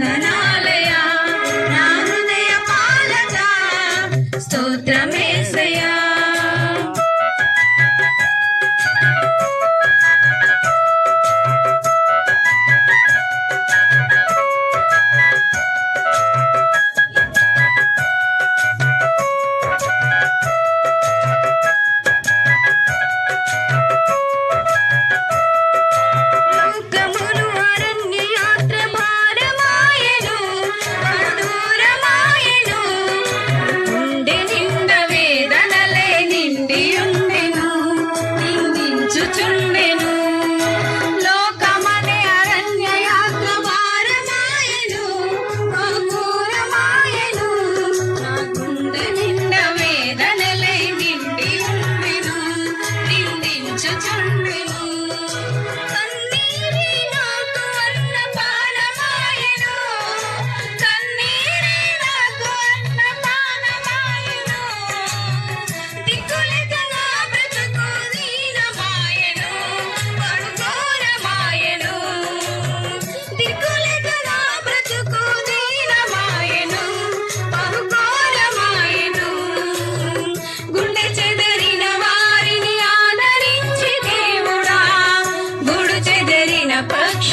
వందనాలయ నా హృదయ పాలక స్తోత్రమే. जन्मे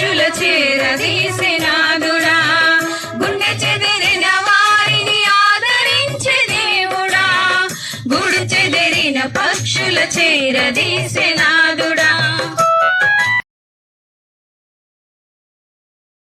శిష్యుల చేరదీసినాదుడా గుండె చెదిరిన వారిని ఆదరించే దేవుడా గుడి చెదిరిన పక్షుల చేర చేరదీసినా